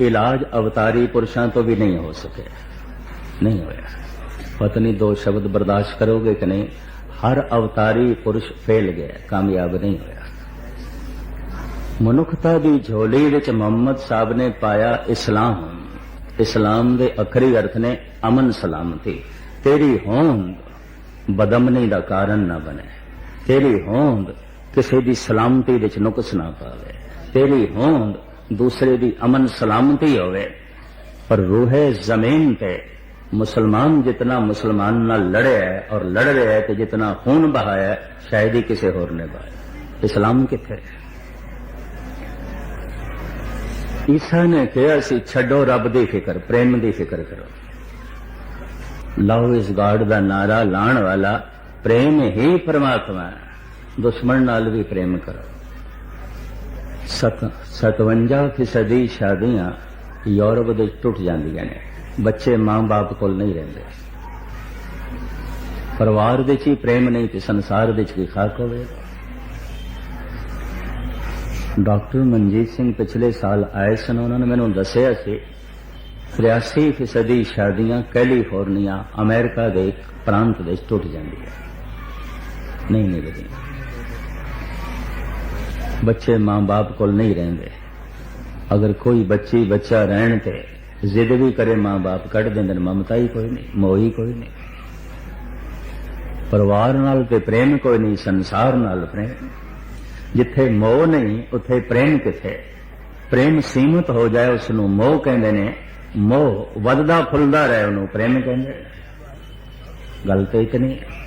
ਇਲਾਜ ਅਵਤਾਰੀ ਪੁਰਸ਼ਾਂ ਤੋਂ ਵੀ ਨਹੀਂ ਹੋ ਸਕਿਆ ਨਹੀਂ ਹੋਇਆ। ਪਤਨੀ ਦੋ ਸ਼ਬਦ ਬਰਦਾਸ਼ਤ ਕਰੋਗੇ ਕਿ ਨਹੀਂ? ਹਰ ਅਵਤਾਰੀ ਪੁਰਸ਼ ਫੇਲ ਗਿਆ, ਕਾਮਯਾਬ ਨਹੀਂ ਹੋਇਆ। ਮਨੁੱਖਤਾ ਦੀ ਝੋਲੀ ਵਿੱਚ ਮੁਹੰਮਦ ਸਾਹਿਬ ਨੇ ਪਾਇਆ ਇਸਲਾਮ। ਇਸਲਾਮ ਦੇ ਅਖਰੀ ਅਰਥ ਨੇ ਅਮਨ ਸਲਾਮਤੀ। ਤੇਰੀ ਹੋਂਦ ਬਦਮਨੀ ਦਾ ਕਾਰਨ ਨਾ ਬਣੇ। ਤੇਰੀ ਹੋਂਦ ਕਿਸੇ ਦੀ ਸਲਾਮਤੀ ਵਿੱਚ ਨੁਕਸ ਨਾ ਪਾਵੇ। ਤੇਰੀ ਹੋਂਦ ਦੂਸਰੇ ਦੀ ਅਮਨ ਸਲਾਮਤੀ ਹੋਵੇ। ਪਰ ਰੂਹੇ ਜ਼ਮੀਨ ਤੇ ਮੁਸਲਮਾਨ ਜਿਤਨਾ ਮੁਸਲਮਾਨ ਨਾਲ ਲੜਿਆ ਹੈ ਔਰ ਲੜ ਰਿਹਾ ਹੈ ਤੇ ਜਿਤਨਾ ਖੂਨ ਬਹਾਇਆ ਹੈ, ਸ਼ਾਇਦ ਹੀ ਕਿਸੇ ਹੋਰ ਨੇ ਬਹਾਇਆ ਇਸਲਾਮ ਕਿੱਥੇ ਈਸਾ ਨੇ ਕਿਹਾ ਸੀ ਛੱਡੋ ਰੱਬ ਦੀ ਫਿਕਰ ਪ੍ਰੇਮ ਦੀ ਫਿਕਰ ਕਰੋ। ਲਵ ਇਸ ਗਾਡ ਦਾ ਨਾਰਾ ਲਾਣ ਵਾਲਾ ਪ੍ਰੇਮ ਹੀ ਪਰਮਾਤਮਾ ਦੁਸ਼ਮਣ ਨਾਲ ਵੀ ਪ੍ਰੇਮ ਕਰੋ। 57 ਫੀਸਦੀ ਸ਼ਾਦੀਆਂ ਯੂਰਪ ਦੇ ਟੁੱਟ ਜਾਂਦੀਆਂ ਨੇ। ਬੱਚੇ ਮਾਂ-ਬਾਪ ਕੋਲ ਨਹੀਂ ਰਹਿੰਦੇ। ਪਰਿਵਾਰ ਦੇ ਚ ਹੀ ਪ੍ਰੇਮ ਨਹੀਂ ਤੇ ਸੰਸਾਰ ਦੇ ਚ ਕੀ ਖਾਕ ਹੋਵੇਗਾ ਡਾਕਟਰ ਮਨਜੀਤ ਸਿੰਘ ਪਿਛਲੇ ਸਾਲ ਆਏ ਸਨ। ਉਹਨਾਂ ਨੇ ਮੈਨੂੰ ਦੱਸਿਆ ਸੀ 83 ਫੀਸਦੀ ਸ਼ਾਦੀਆਂ ਕੈਲੀਫੋਰਨੀਆ, ਅਮਰੀਕਾ ਦੇ ਪ੍ਰਾਂਤ ਵਿੱਚ ਟੁੱਟ ਜਾਂਦੀਆਂ। ਨਹੀਂ ਨਿਭਦੀਆਂ ਬੱਚੇ ਮਾਂ-ਬਾਪ ਕੋਲ ਨਹੀਂ ਰਹਿੰਦੇ। ਅਗਰ ਕੋਈ ਬੱਚੀ, ਬੱਚਾ ਰਹਿਣ ਤੇ ਜ਼ਿੱਦ ਵੀ ਕਰੇ ਮਾਂ-ਬਾਪ ਕੱਢ ਦਿੰਦੇ ਨੇ, ਮਮਤਾ ਹੀ ਕੋਈ ਨਹੀਂ, ਮੋਹ ਹੀ ਕੋਈ ਨਹੀਂ। ਪਰਿਵਾਰ ਨਾਲ ਤੇ ਪ੍ਰੇਮ ਕੋਈ ਨਹੀਂ, ਸੰਸਾਰ ਨਾਲ ਪ੍ਰੇਮ। ਜਿੱਥੇ ਮੋਹ ਨਹੀਂ, ਉੱਥੇ ਪ੍ਰੇਮ ਕਿੱਥੇ? ਪ੍ਰੇਮ ਸੀਮਤ ਹੋ ਜਾਏ ਉਸ ਨੂੰ ਮੋਹ ਕਹਿੰਦੇ ਨੇ। ਮੋਹ ਵੱਧਦਾ, ਫੁੱਲਦਾ ਰਹੇ, ਉਹਨੂੰ ਪ੍ਰੇਮ ਕਹਿੰਦੇ ਗੱਲ ਤੇ ਇਤਨੀ ਹੈ